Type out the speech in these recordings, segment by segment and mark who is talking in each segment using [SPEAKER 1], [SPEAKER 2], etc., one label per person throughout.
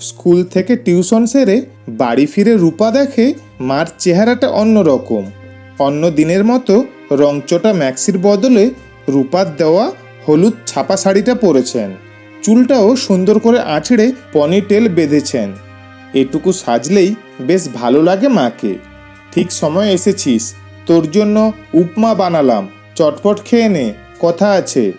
[SPEAKER 1] School থেকে tuition সেরে বাড়ি ফিরে রূপা দেখে মার চেহারাটা অন্যরকম। অন্য দিনের মতো রংচটা ম্যাক্সির বদলে রূপার দেওয়া হলুদ ছাপা শাড়িটা পরেছেন। চুলটাও সুন্দর করে আঁচড়ে পনিটেল বেঁধেছেন। এটুকু সাজলেই বেশ ভালো লাগে মাকে। ঠিক সময় এসেছিস, তোর জন্য উপমা বানালাম, চটপট খেয়ে নে, কথা আছে।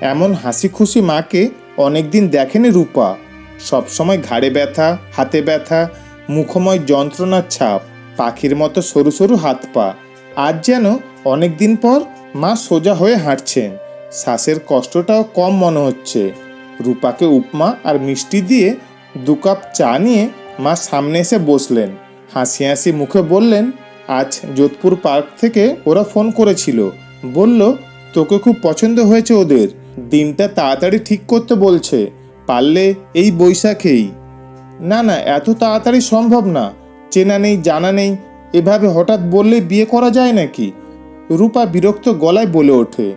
[SPEAKER 1] এমন হাসি খুশি মাকে অনেকদিন দেখেনি রূপা। সবসময় ঘাড়ে ব্যথা, হাতে ব্যথা, মুখময় যন্ত্রণার ছাপ, পাখির মতো সরু সরু হাত পা। আজ যেন অনেক দিন পর মা সোজা হয়ে হাঁটছেন। শ্বাসের কষ্টটাও কম মনে হচ্ছে। রূপাকে উপমা আর মিষ্টি দিয়ে দু কাপ চা নিয়ে মা সামনে এসে বসলেন। হাসি হাসি মুখে বললেন, আজ যোধপুর পার্ক থেকে ওরা ফোন করেছিল। বলল, তোকে খুব পছন্দ হয়েছে ওদের। দিনটা তাড়াতাড়ি ঠিক করতে বলছে। পারলে এই বৈশাখেই না না, এত তাড়াতাড়ি সম্ভব না। চেনা নেই, জানা নেই। এভাবে হঠাৎ বললে বিয়ে করা যায় নাকি? রূপা বিরক্ত গলায় বলে ওঠে।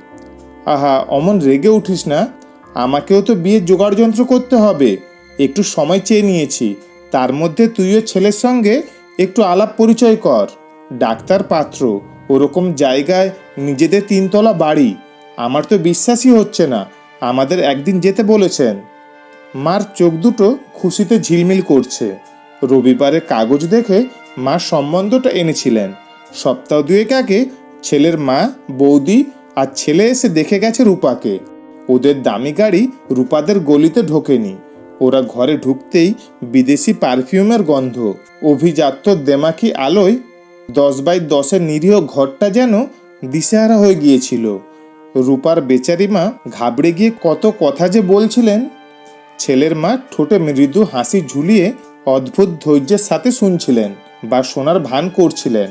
[SPEAKER 1] আহা, অমন রেগে উঠিস না। আমাকেও তো বিয়ের জোগাড় যন্ত্র করতে হবে। একটু সময় চেয়ে নিয়েছি। তার মধ্যে তুইও ছেলের সঙ্গে একটু আলাপ পরিচয় কর। ডাক্তার পাত্র, ওরকম জায়গায় নিজেদের তিনতলা বাড়ি। আমার তো বিশ্বাসই হচ্ছে না। আমাদের একদিন যেতে বলেছেন। মার চোখ দুটো খুশিতে ঝিলমিল করছে। রবিবারে কাগজ দেখে মা সম্বন্ধটা এনেছিলেন। সপ্তাহ দুয়েক আগে ছেলের মা, বৌদি আর ছেলে এসে দেখে গেছে রূপাকে। ওদের দামি গাড়ি রূপাদের গলিতে ঢোকেনি। ওরা ঘরে ঢুকতেই বিদেশি পারফিউমের গন্ধ। অভিজাত্য দেমাকি আলোয় দশ বাই দশের নিরীহ ঘরটা যেন দিশেহারা হয়ে গিয়েছিল। রূপার বেচারি মা ঘাবড়ে গিয়ে কত কথা যে বলছিলেন। ছেলের মা ঠোঁটে মৃদু হাসি ঝুলিয়ে অদ্ভুত ধৈর্যের সাথে শুনছিলেন বা শোনার ভান করছিলেন।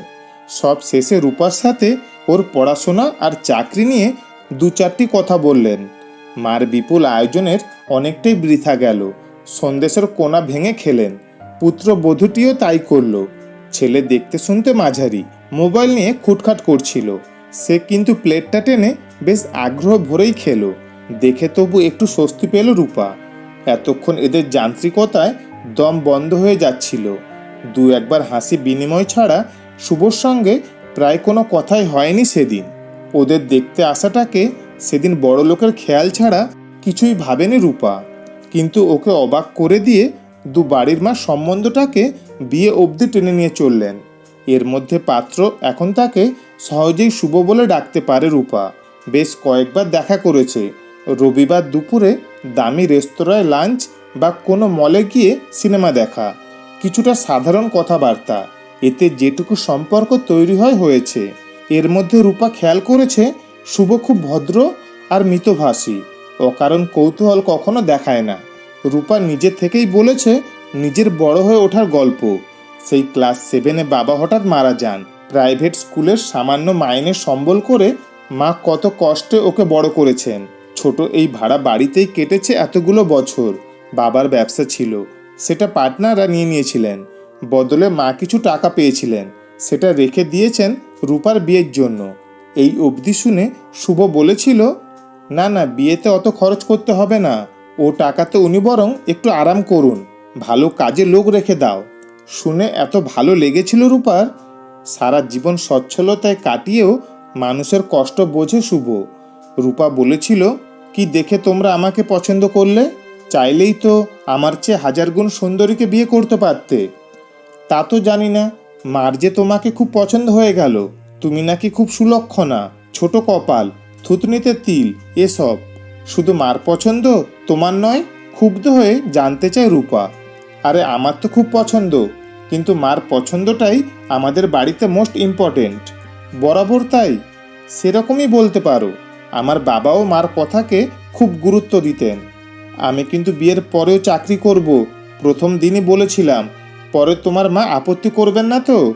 [SPEAKER 1] সব শেষে রূপার সাথে ওর পড়াশোনা আর চাকরি নিয়ে দু চারটি কথা বললেন। মার বিপুল আয়োজনের অনেকটাই বৃথা গেল। সন্দেশের কোনা ভেঙে খেলেন। পুত্র বধূটিও তাই করল। ছেলে দেখতে শুনতে মাঝারি, মোবাইল নিয়ে খুটখাট করছিল। সে কিন্তু প্লেটটা টেনে বেশ আগ্রহ ভরেই খেলো। দেখে তবু একটু স্বস্তি পেল রূপা। এতক্ষণ এদের যান্ত্রিকতায় দম বন্ধ হয়ে যাচ্ছিল। দু একবার হাসি বিনিময় ছাড়া শুভর সঙ্গে প্রায় কোনো কথাই হয়নি সেদিন। ওদের দেখতে আসাটাকে সেদিন বড় লোকের খেয়াল ছাড়া কিছুই ভাবেনি রূপা। কিন্তু ওকে অবাক করে দিয়ে দু বাড়ির মা সম্বন্ধটাকে বিয়ে অবধি টেনে নিয়ে চললেন। এর মধ্যে পাত্র এখন তাকে সহজেই শুভ বলে ডাকতে পারে রূপা। বেশ কয়েকবার দেখা করেছে। রবিবার দুপুরে দামি রেস্তোরাঁয় লাঞ্চ বা কোনো মলে গিয়ে সিনেমা দেখা। কিছুটা সাধারণ কথাবার্তা। এতে যেটুকু সম্পর্ক তৈরি হয় হয়েছে। এর মধ্যে রূপা খেয়াল করেছে, শুভ খুব ভদ্র আর মিতভাষী। অকারণ কৌতূহল কখনো দেখায় না। রূপা নিজে থেকেই বলেছে, নিজের বড় হয়ে ওঠার গল্প। সেই ক্লাস সেভেনে বাবা হঠাৎ মারা যান। প্রাইভেট স্কুলের সামান্য মাইনে সম্বল করে মা কত কষ্টে ওকে বড় করেছেন। ছোট এই ভাড়া বাড়িতেই কেটেছে এতগুলো বছর। বাবার ব্যবসা ছিল। সেটা পার্টনাররা নিয়ে নিয়েছিলেন। বদলে মা কিছু টাকা পেয়েছিলেন। সেটা রেখে দিয়েছেন রূপার বিয়ের জন্য। এই অবধি শুনে শুভ বলেছিল, না না, বিয়েতে অত খরচ করতে হবে না। ও টাকাতে উনি বরং একটু আরাম করুন। ভালো কাজে লোক রেখে দাও। শুনে এত ভালো লেগেছিল রূপার। সারা জীবন সচ্ছলতায় কাটিয়েও মানুষের কষ্ট বোঝে শুভ। রূপা বলেছিল কি দেখে তোমরা আমাকে পছন্দ করলে? চাইলেই তো আমার চেয়ে হাজার গুণ সুন্দরীকে বিয়ে করতে পারতে। তা তো জানি না, মার যে তোমাকে খুব পছন্দ হয়ে গেল, তুমি নাকি খুব সুলক্ষণা, ছোট কপাল, থুতনিতে তিল, এসব। শুধু মার পছন্দ, তোমার নয়, ক্ষুব্ধ হয়ে জানতে চায় রূপা। আরে, আমার তো খুব পছন্দ, কিন্তু মার পছন্দটাই আমাদের বাড়িতে মোস্ট ইম্পর্টেন্ট বরাবর তাই, সেরকমই বলতে পারো। আমার বাবাও মার কথাকে খুব গুরুত্ব দিতেন। আমি কিন্তু বিয়ের পরেও চাকরি করব। প্রথম দিনই বলেছিলাম, পরে তোমার মা আপত্তি করবেন না তো?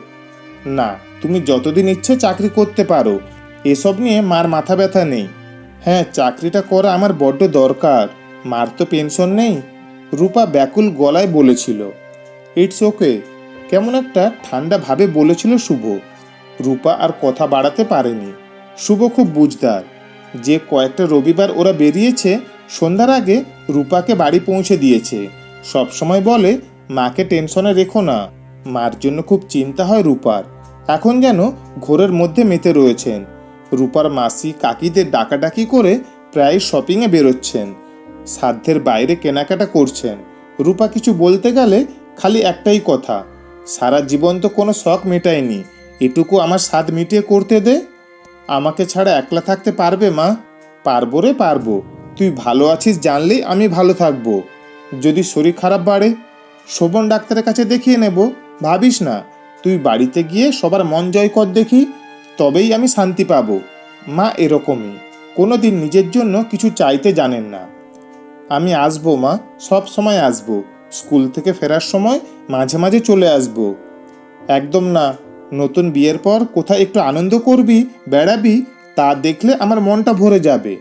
[SPEAKER 1] না, তুমি যতদিন ইচ্ছে চাকরি করতে পারো। এসব নিয়ে মার মাথা ব্যথা নেই। হ্যাঁ চাকরিটা করা আমার বড্ড দরকার। মার তো পেনশন নেই। রূপা ব্যাকুল গলায় বলেছিল, ইটস ওকে। কেমন একটা ঠান্ডা ভাবে বলেছিল শুভ। রূপা আর কথা বাড়াতে পারেনি। শুভ খুব বুঝদার। যে কয়েকটা রবিবার ওরা বেরিয়েছে, সন্ধ্যার আগে রূপাকে বাড়ি পৌঁছে দিয়েছে। সবসময় বলে, মাকে টেনশনে রেখো না। মার জন্য খুব চিন্তা হয় রূপার। এখন যেন ঘোরের মধ্যে মেতে রয়েছেন। রূপার মাসি কাকিদের ডাকাডাকি করে প্রায় শপিংয়ে বেরোচ্ছেন। সাধ্যের বাইরে কেনাকাটা করছেন। রূপা কিছু বলতে গেলে খালি একটাই কথা, সারা জীবন তো কোনো শখ মেটায়নি। এটুকু আমার স্বাদ মিটিয়ে করতে দে। আমাকে ছাড়া একলা থাকতে পারবে, মা? পারব রে পারব। তুই ভালো আছিস জানলেই আমি ভালো থাকব। যদি শরীর খারাপ বাড়ে, শোভন ডাক্তারের কাছে দেখিয়ে নেব। ভাবিস না, তুই বাড়িতে গিয়ে সবার মন জয় কর দেখি, তবেই আমি শান্তি পাব। মা, এরকমই। কোনো দিন নিজের জন্য কিছু চাইতে জানেন না। আমি আসব, মা, সব সময় আসব। স্কুল থেকে ফেরার সময় মাঝে মাঝে চলে আসব। একদম না নতুন বিয়ের পর কোথায় একটু আনন্দ করবি, বেড়াবি, তা দেখলে আমার মনটা ভরে যাবে।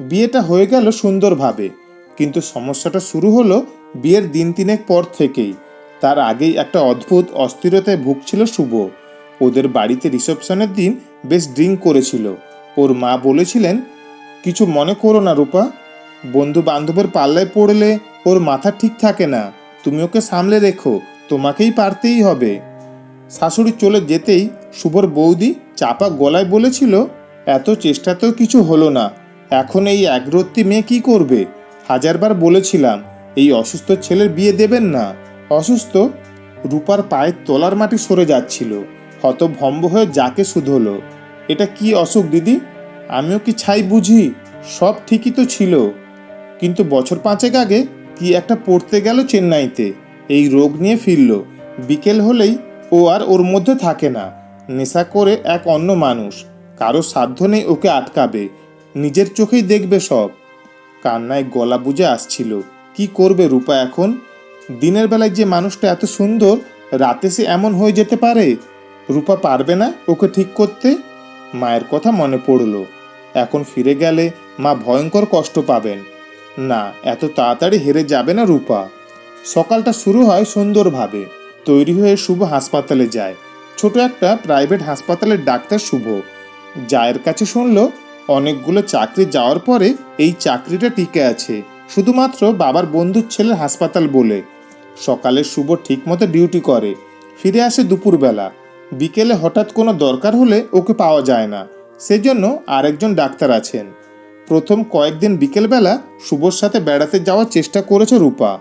[SPEAKER 1] বিয়েটা হয়ে গেল সুন্দরভাবে, কিন্তু সমস্যাটা শুরু হলো বিয়ের দিন তিনেক পর থেকেই। তার আগেই একটা অদ্ভুত অস্থিরতায় ভুগছিল শুভ। ওদের বাড়িতে রিসেপশনের দিন বেশ ড্রিঙ্ক করেছিল। ওর মা বলেছিলেন, কিছু মনে করো না রূপা বন্ধু বান্ধবের পাল্লায় পড়লে ওর মাথা ঠিক থাকে না। তুমি ওকে সামলে রেখো, তোমাকেই পারতেই হবে। শাশুড়ি চলে যেতেই শুভর বৌদি চাপা গলায় বলেছিল, এত চেষ্টাতেও কিছু হলো না। এখন এই একরত্তি মেয়ে কি করবে? হাজারবার বলেছিলাম, এই অসুস্থ ছেলের বিয়ে দেবেন না। অসুস্থ রূপার পায়ের তলার মাটি সরে যাচ্ছিল, হতভম্ব হয়ে যাকে শুধলো, এটা কি অসুখ দিদি? আমিও কি ছাই বুঝি? সব ঠিকই তো ছিল। কিন্তু বছর পাঁচেক আগে কি একটা পড়তে গেল চেন্নাইতে, এই রোগ নিয়ে ফিরল। বিকেল হলেই ও আর ওর মধ্যে থাকে না। নেশা করে এক অন্য মানুষ। কারও সাধ্য নেই ওকে আটকাবে। নিজের চোখেই দেখবে সব। কান্নায় গলা বুঝে আসছিল। কি করবে রূপা এখন? দিনের বেলায় যে মানুষটা এত সুন্দর, রাতে সে এমন হয়ে যেতে পারে? রূপা পারবে না ওকে ঠিক করতে? মায়ের কথা মনে পড়ল। এখন ফিরে গেলে মা ভয়ঙ্কর কষ্ট পাবেন। না, এত তাড়াতাড়ি হেরে যাবে না রূপা। সকালটা শুরু হয় সুন্দরভাবে। তৈরি হয়ে শুভ হাসপাতালে যায়। ছোট একটা প্রাইভেট হাসপাতালের ডাক্তার শুভ। জায়ের কাছে শুনল, অনেকগুলো চাকরি যাওয়ার পরে এই চাকরিটা টিকে আছে। শুধুমাত্র বাবার বন্ধুর ছেলের হাসপাতাল বলে। সকালে শুভ ঠিকমতো ডিউটি করে। ফিরে আসে দুপুরবেলা। বিকেলে হঠাৎ কোনো দরকার হলে ওকে পাওয়া যায় না। সেজন্য আরেকজন ডাক্তার আছেন। প্রথম কয়েকদিন বিকেলবেলা শুভর সাথে বেড়াতে যাওয়ার চেষ্টা করেছে রূপা।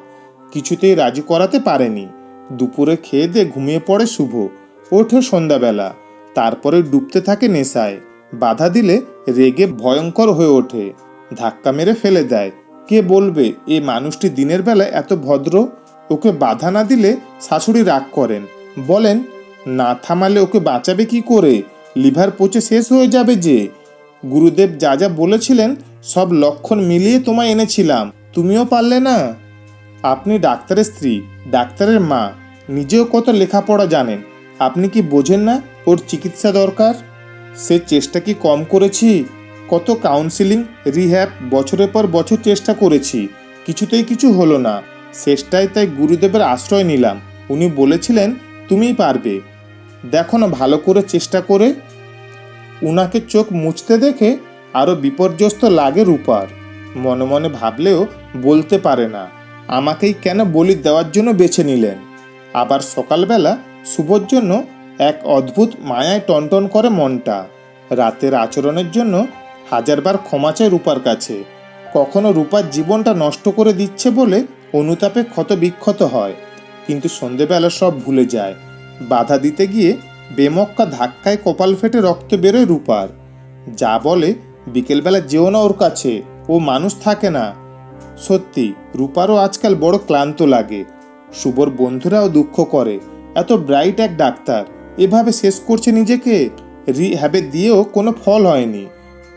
[SPEAKER 1] কিছুতেই রাজি করাতে পারেনি। দুপুরে খেয়ে দিয়ে ঘুমিয়ে পড়ে শুভ। ওঠে সন্ধ্যাবেলা। তারপরে ডুবতে থাকে নেশায়। বাধা দিলে রেগে ভয়ঙ্কর হয়ে ওঠে। ধাক্কা মেরে ফেলে দেয়। কে বলবে, এ মানুষটি দিনের বেলা এত ভদ্র? ওকে বাধা না দিলে শাশুড়ি রাগ করেন। বলেন, না থামালে ওকে বাঁচাবে কি করে? লিভার পচে শেষ হয়ে যাবে যে। গুরুদেব যা যা বলেছিলেন, সব লক্ষণ মিলিয়ে তোমায় এনেছিলাম। তুমিও পারলে না? আপনি ডাক্তারের স্ত্রী, ডাক্তারের মা। নিজেও কত লেখাপড়া জানেন, আপনি কি বোঝেন না ওর চিকিৎসা দরকার? সে চেষ্টা কি কম করেছি? কত কাউন্সিলিং রিহ্যাব বছরের পর বছর চেষ্টা করেছি, কিছুতেই কিছু হলো না। শেষটায় তাই গুরুদেবের আশ্রয় নিলাম। উনি বলেছিলেন, তুমিই পারবে। দেখো না ভালো করে চেষ্টা করে। উনাকে চোখ মুছতে দেখে আরও বিপর্যস্ত লাগে রূপার। মনে মনে ভাবলেও বলতে পারে না। আমাকেই কেন বলি দেওয়ার জন্য বেছে নিলেন? আবার সকালবেলা শুভর জন্য এক অদ্ভুত মায়ায় টনটন করে মনটা। রাতের আচরণের জন্য হাজারবার ক্ষমা চায় রূপার কাছে। কখনো রূপার জীবনটা নষ্ট করে দিচ্ছে বলে অনুতাপে ক্ষত বিক্ষত হয়। কিন্তু সন্ধেবেলা সব ভুলে যায়। বাধা দিতে গিয়ে বেমক্কা ধাক্কায় কপাল ফেটে রক্ত বেরোয় রূপার। যা বলে, বিকেলবেলা যেও না ওর কাছে, ও মানুষ থাকে না। সত্যি, রূপারও আজকাল বড় ক্লান্ত লাগে। শুভর বন্ধুরাও দুঃখ করে। এত ব্রাইট এক ডাক্তার। এভাবে শেষ করছে নিজেকে? রিহ্যাবে দিয়েও কোনো ফল হয়নি।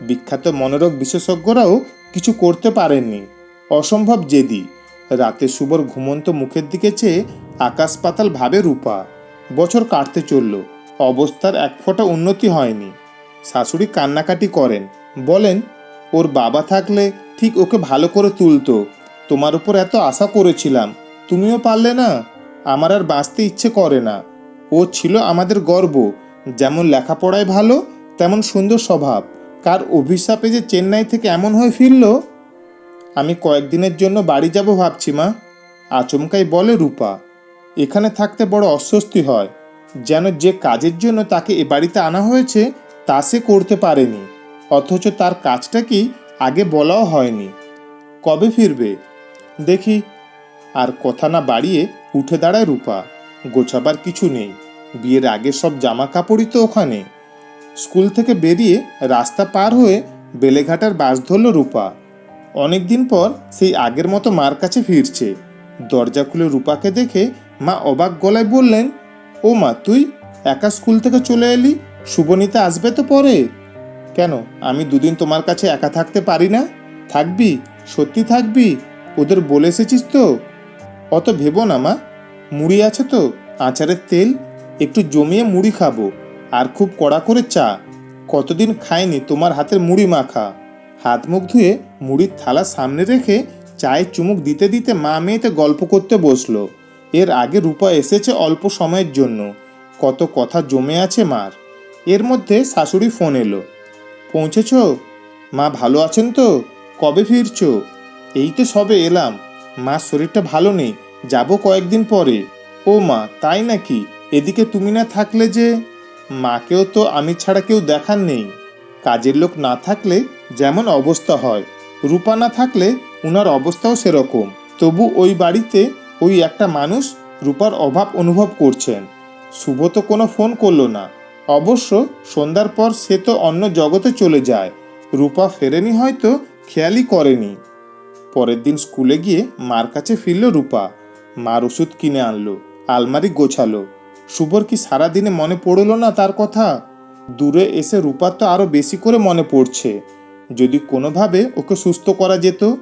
[SPEAKER 1] বিখ্যাত মনোরোগ বিশেষজ্ঞরাও কিছু করতে পারেননি। অসম্ভব জেদি। রাতে শুভর ঘুমন্ত মুখের দিকে চেয়ে আকাশ পাতাল ভাবে রূপা। বছর কাটতে চলল। অবস্থার এক ফোঁটা উন্নতি হয়নি। শাশুড়ি কান্নাকাটি করেন। বলেন, ওর বাবা থাকলে ঠিক ওকে ভালো করে তুলতো। তোমার উপর এত আশা করেছিলাম। তুমিও পারলে না, আমার আর বাঁচতে ইচ্ছে করে না। ও ছিল আমাদের গর্ব, যেমন লেখাপড়ায় ভালো, তেমন সুন্দর স্বভাব। কার অভিশাপে যে চেন্নাই থেকে এমন হয়ে ফিরল? আমি কয়েকদিনের জন্য বাড়ি যাব ভাবছি, মা। আচমকাই বলে রূপা। এখানে থাকতে বড় অস্বস্তি হয়। যেন যে কাজের জন্য তাকে এ বাড়িতে আনা হয়েছে, তা সে করতে পারেনি। অথচ তার কাজটা কি আগে বলাও হয়নি। কবে ফিরবে? দেখি। আর কথা না বাড়িয়ে উঠে দাঁড়ায় রূপা। গোছাবার কিছু নেই। বিয়ের আগে সব জামা কাপড়ই তো ওখানে। স্কুল থেকে বেরিয়ে রাস্তা পার হয়ে বেলেঘাটার বাস ধরল রূপা। অনেকদিন পর সেই আগের মতো মার কাছে ফিরছে। দরজা খুলে রূপাকে দেখে মা অবাক গলায় বললেন, ও মা, তুই একা স্কুল থেকে চলে এলি? শুভনীতা আসবে তো পরে? কেন? আমি দুদিন তোমার কাছে একা থাকতে পারি না? থাকবি? সত্যি থাকবি? ওদের বলে এসেছিস তো? অত ভেবো না, মা। মুড়ি আছে তো, আচারের তেল, একটু জমিয়ে মুড়ি খাব, আর খুব কড়া করে চা। কতদিন খাইনি, তোমার হাতের মুড়ি মাখা। হাত মুখ ধুয়ে মুড়ির থালা সামনে রেখে চায়ে চুমুক দিতে দিতে মা মেয়েতে গল্প করতে বসল। এর আগে রূপা এসেছে অল্প সময়ের জন্য। কত কথা জমে আছে মার। এর মধ্যে শাশুড়ি ফোন এলো। পৌঁছেছ? মা ভালো আছেন তো? কবে ফিরছো? এই তো সবে এলাম। মার শরীরটা ভালো নেই। যাব কয়েকদিন পরে। ও মা, তাই নাকি? এদিকে তুমি না থাকলে যে? মাকেও তো আমি ছাড়া কেউ দেখার নেই। কাজের লোক না থাকলে যেমন অবস্থা হয়। রূপা না থাকলে উনার অবস্থাও সেরকম। তবু ওই বাড়িতে ওই একটা মানুষ রূপার অভাব অনুভব করছেন। শুভ তো কোনো ফোন করল না। অবশ্য সন্ধ্যার পর সে তো অন্য জগতে চলে যায়। রূপা ফেরেনি হয়তো, খেয়ালই করেনি। পরের দিন স্কুলে গিয়ে মার কাছে ফিরল রূপা। মার ওষুধ কিনে আনলো, আলমারি গোছালো। শুভর কি সারাদিনে মনে পড়ল না তার কথা? দূরে এসে রূপার তো আরও বেশি করে মনে পড়ছে। যদি কোনোভাবে ওকে সুস্থ করা যেত,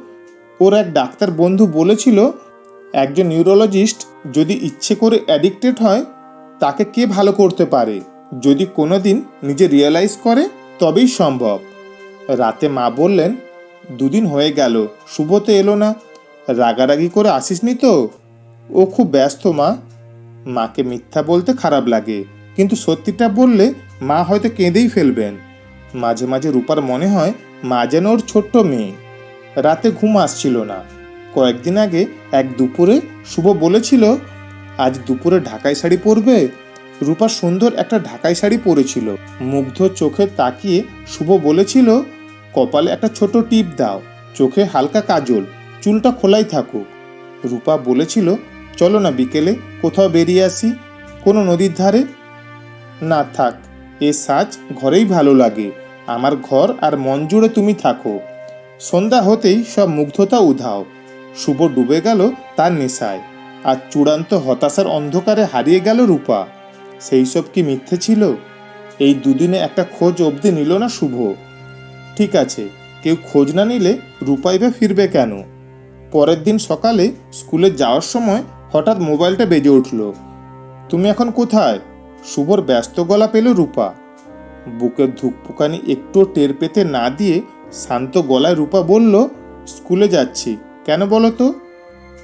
[SPEAKER 1] ওর এক ডাক্তার বন্ধু বলেছিল, একজন নিউরোলজিস্ট যদি ইচ্ছে করে অ্যাডিক্টেড হয়, তাকে কে ভালো করতে পারে? যদি কোনো দিন নিজে রিয়েলাইজ করে, তবেই সম্ভব। রাতে মা বললেন, দুদিন হয়ে গেল শুভতে এলো না। রাগারাগি করে আসিসনি তো? ও খুব ব্যস্ত, মা। মাকে মিথ্যা বলতে খারাপ লাগে, কিন্তু সত্যিটা বললে মা হয়তো কেঁদেই ফেলবেন। মাঝে মাঝে রূপার মনে হয় মা যেন ওর ছোট্ট মেয়ে। রাতে ঘুম আসছিল না। কয়েকদিন আগে এক দুপুরে শুভ বলেছিল, আজ দুপুরে ঢাকাই শাড়ি পরবে? রূপা সুন্দর একটা ঢাকাই শাড়ি পরেছিল। মুগ্ধ চোখে তাকিয়ে শুভ বলেছিল, কপালে একটা ছোট টিপ দাও, চোখে হালকা কাজল, চুলটা খোলাই থাকুক। রূপা বলেছিল চলো না বিকেলে, কোথাও বেরিয়ে আসি। কোনো নদীর ধারে? না থাক, এ সাজ ঘরেই ভালো লাগে। আমার ঘর আর মন জুড়ে তুমি থাকো। সন্ধ্যা হতেই সব মুগ্ধতা উধাও। শুভ ডুবে গেল তার নেশায়। আর চূড়ান্ত হতাশার অন্ধকারে হারিয়ে গেল রূপা। সেই সব কি মিথ্যে ছিল? এই দুদিনে একটা খোঁজ অবধি নিল না শুভ। ঠিক আছে, কেউ খোঁজ না নিলে রূপাই বা ফিরবে কেন? পরের দিন সকালে স্কুলে যাওয়ার সময় হঠাৎ মোবাইলটা বেজে উঠল। তুমি এখন কোথায়? শুভর ব্যস্ত গলা পেল রূপা। বুকের ধুকপুকানি একটুও টের পেতে না দিয়ে শান্ত গলায় রূপা বলল, স্কুলে যাচ্ছি। কেন বলো তো?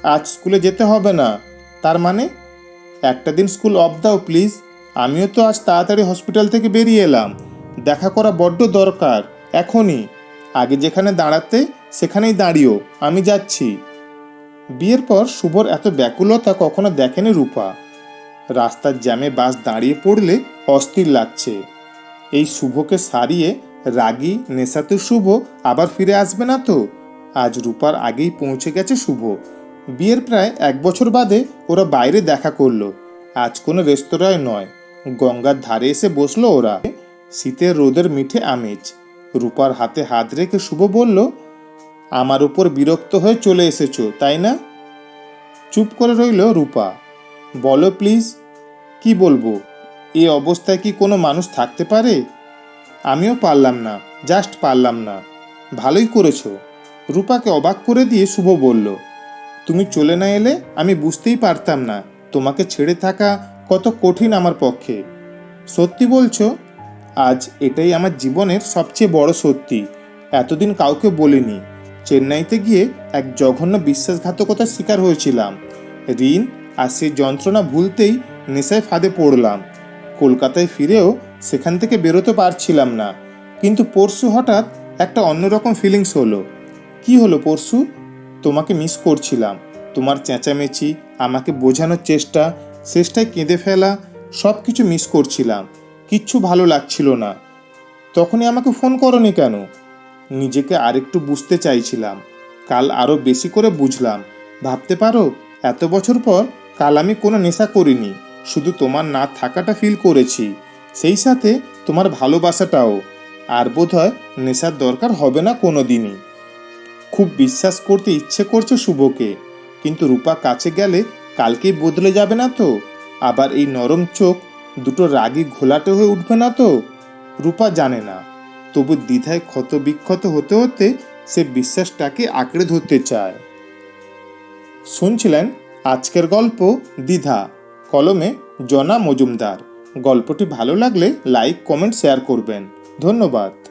[SPEAKER 1] আজ স্কুলে যেতে হবে না। তার মানে? একটা দিন স্কুল অফ দাও, প্লিজ। আমিও তো আজ তাড়াতাড়ি হসপিটাল থেকে বেরিয়ে এলাম। দেখা করা বড্ড দরকার। এখনই। আগে যেখানে দাঁড়াতে, সেখানেই দাঁড়িও। আমি যাচ্ছি। বিয়ের পর শুভর এত ব্যাকুলতা কখনো দেখেনি রূপা। রাস্তার জ্যামে বাস দাঁড়িয়ে পড়লে অস্থির লাগছে। এই শুভকে সারিয়ে রাগী, নেশাতে শুভ আবার ফিরে আসবে না তো? আজ রূপার আগেই পৌঁছে গেছে শুভ। বিয়ের প্রায় এক বছর বাদে ওরা বাইরে দেখা করল। আজ কোনো রেস্তোরাঁয় নয়। গঙ্গার ধারে এসে বসল ওরা। শীতের রোদের মিঠে আমেজ। রূপার হাতে হাত রেখে শুভ বলল আমার উপর বিরক্ত হয়ে চলে এসেছ, তাই না? চুপ করে রইল রূপা। বলো প্লিজ, কি বলব? এ অবস্থায় কি কোনো মানুষ থাকতে পারে? আমিও পারলাম না, জাস্ট পারলাম না। ভালোই করেছ। রূপাকে অবাক করে দিয়ে শুভ বলল, তুমি চলে না এলে আমি বুঝতেই পারতাম না। তোমাকে ছেড়ে থাকা কত কঠিন আমার পক্ষে। সত্যি বলছো, আজ এটাই আমার জীবনের সবচেয়ে বড় সত্যি। এতদিন কাউকে বলিনি। চেন্নাইতে গিয়ে এক জঘন্য বিশ্বাসঘাতকতার শিকার হয়েছিলাম। ঋণ আর সেই যন্ত্রণা ভুলতেই নেশায় ফাঁদে পড়লাম। কলকাতায় ফিরেও সেখান থেকে বেরোতে পারছিলাম না। কিন্তু পরশু হঠাৎ একটা অন্যরকম ফিলিংস হলো। কি হলো পরশু? তোমাকে মিস করছিলাম। তোমার চেঁচামেচি, আমাকে বোঝানোর চেষ্টা শেষটায় কেঁদে ফেলা সব কিছু মিস করছিলাম। কিচ্ছু ভালো লাগছিল না। তখনই আমাকে ফোন করনি কেন? নিজেকে আরেকটু বুঝতে চাইছিলাম। কাল আরও বেশি করে বুঝলাম। ভাবতে পারো, এত বছর পর কাল আমি কোনো নেশা করিনি, শুধু তোমার না থাকাটা ফিল করেছি। সেই সাথে তোমার ভালোবাসাটাও। আর বোধহয় নেশার দরকার হবে না কোনো দিনই খুব বিশ্বাস করতে ইচ্ছে করছে শুভকে, কিন্তু রূপা কাছে গেলে কালকেই বদলে যাবে না তো? আবার এই নরম চোখ, দুটো রাগি ঘোলাটে হয়ে উঠবে না তো? রূপা জানে না। তবু দ্বিধায় ক্ষত বিক্ষত হতে হতে সে বিশ্বাসটাকে আঁকড়ে ধরতে চায়। শুনছিলেন আজকের গল্প দ্বিধা, কলমে জনা মজুমদার। গল্পটি ভালো লাগলে লাইক, কমেন্ট, শেয়ার করবেন। ধন্যবাদ।